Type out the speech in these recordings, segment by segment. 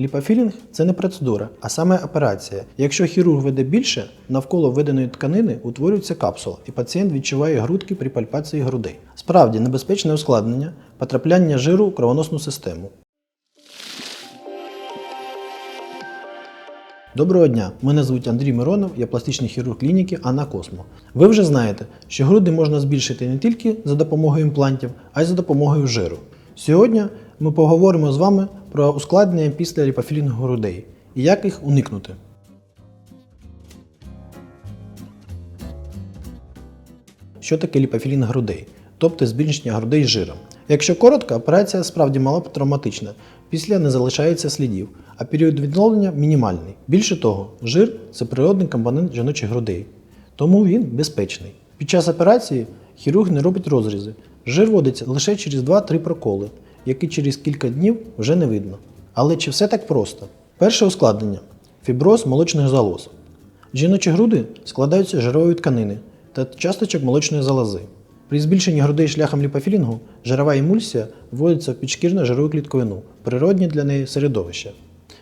Ліпофілінг це не процедура, а саме операція. Якщо хірург веде більше, навколо введеної тканини утворюється капсула, і пацієнт відчуває грудки при пальпації грудей. Справді небезпечне ускладнення потрапляння жиру у кровоносну систему. Доброго дня! Мене звуть Андрій Миронов, я пластичний хірург клініки Анна Космо. Ви вже знаєте, що груди можна збільшити не тільки за допомогою імплантів, а й за допомогою жиру. Сьогодні ми поговоримо з вами про ускладнення після ліпофілінгу грудей і як їх уникнути. Що таке ліпофілінг грудей, тобто збільшення грудей жиром. Якщо коротко, операція справді мало травматична, після не залишається слідів, а період відновлення мінімальний. Більше того, жир це природний компонент жіночих грудей, тому він безпечний. Під час операції хірург не робить розрізи. Жир вводиться лише через 2-3 проколи, які через кілька днів вже не видно. Але чи все так просто? Перше ускладнення фіброз молочних залоз. Жіночі груди складаються з жирової тканини та часточок молочної залози. При збільшенні грудей шляхом ліпофілінгу жирова емульсія вводиться в підшкірну жирову клітковину, природні для неї середовище.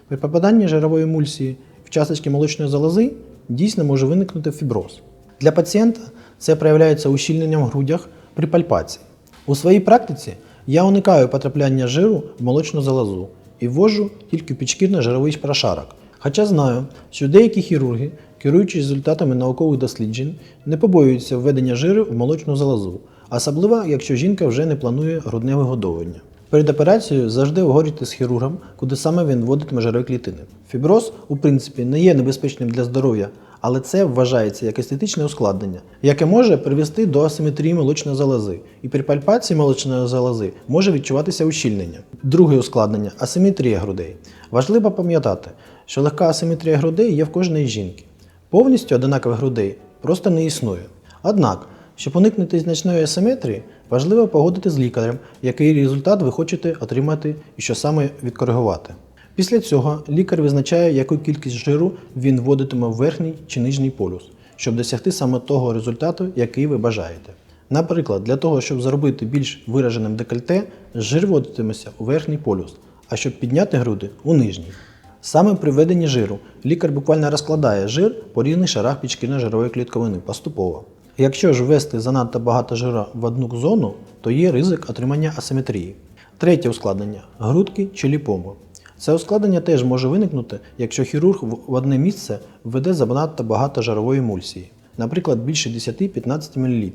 При попаданні жирової емульсії в часточки молочної залози дійсно може виникнути фіброз. Для пацієнта це проявляється ущільненням в грудях при пальпації. У своїй практиці я уникаю потрапляння жиру в молочну залозу і ввожу тільки підшкірний жировий прошарок. Хоча знаю, що деякі хірурги, керуючись результатами наукових досліджень, не побоюються введення жиру в молочну залозу, особливо якщо жінка вже не планує грудне вигодовування. Перед операцією завжди оговорюйте з хірургом, куди саме він вводитиме жирові клітини. Фіброз, у принципі, не є небезпечним для здоров'я, але це вважається як естетичне ускладнення, яке може привести до асиметрії молочної залози, і при пальпації молочної залози може відчуватися ущільнення. Друге ускладнення асиметрія грудей. Важливо пам'ятати, що легка асиметрія грудей є в кожної жінки. Повністю одинакових грудей просто не існує. Однак, щоб уникнути значної асиметрії, важливо погодити з лікарем, який результат ви хочете отримати і що саме відкоригувати. Після цього лікар визначає, яку кількість жиру він вводитиме в верхній чи нижній полюс, щоб досягти саме того результату, який ви бажаєте. Наприклад, для того, щоб зробити більш вираженим декольте, жир вводитиметься у верхній полюс, а щоб підняти груди у нижній. Саме при введенні жиру лікар буквально розкладає жир по різних шарах підшкірно-жирової клітковини поступово. Якщо ж ввести занадто багато жира в одну зону, то є ризик отримання асиметрії. Третє ускладнення грудки чи ліпоми. Це ускладнення теж може виникнути, якщо хірург в одне місце введе занадто багато жирової емульсії, наприклад, більше 10-15 мл.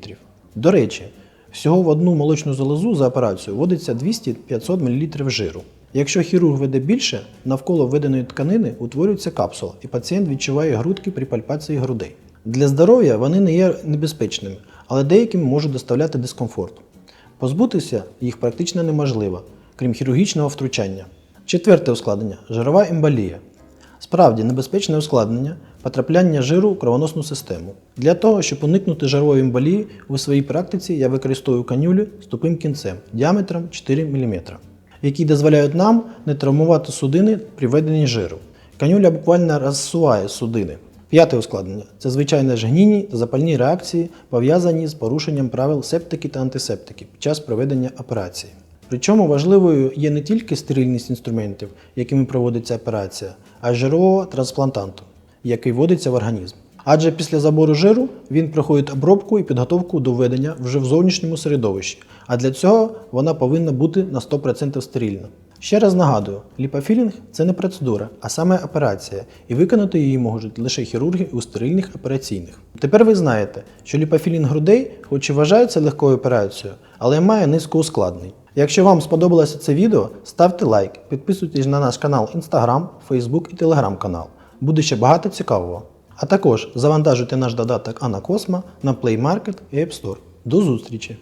До речі, всього в одну молочну залозу за операцію вводиться 200-500 мл жиру. Якщо хірург веде більше, навколо введеної тканини утворюється капсула, і пацієнт відчуває грудки при пальпації грудей. Для здоров'я вони не є небезпечними, але деяким можуть доставляти дискомфорт. Позбутися їх практично неможливо, крім хірургічного втручання. Четверте ускладнення жирова емболія. Справді небезпечне ускладнення потрапляння жиру у кровоносну систему. Для того, щоб уникнути жирової емболії, у своїй практиці я використовую канюлі з тупим кінцем діаметром 4 мм, які дозволяють нам не травмувати судини при введенні жиру. Канюля буквально розсуває судини. П'яте ускладнення це звичайно ж гнійні та запальні реакції, пов'язані з порушенням правил септики та антисептики під час проведення операції. Причому важливою є не тільки стерильність інструментів, якими проводиться операція, а й жирового трансплантанту, який вводиться в організм. Адже після забору жиру він проходить обробку і підготовку до введення вже в зовнішньому середовищі, а для цього вона повинна бути на 100% стерильна. Ще раз нагадую, ліпофілінг це не процедура, а саме операція, і виконати її можуть лише хірурги у стерильних операційних. Тепер ви знаєте, що ліпофілінг грудей, хоч і вважається легкою операцією, але має низку ускладнень. Якщо вам сподобалося це відео, ставте лайк, підписуйтесь на наш канал Instagram, Facebook і Telegram канал. Буде ще багато цікавого. А також завантажуйте наш додаток Анакосма на Play Market і App Store. До зустрічі!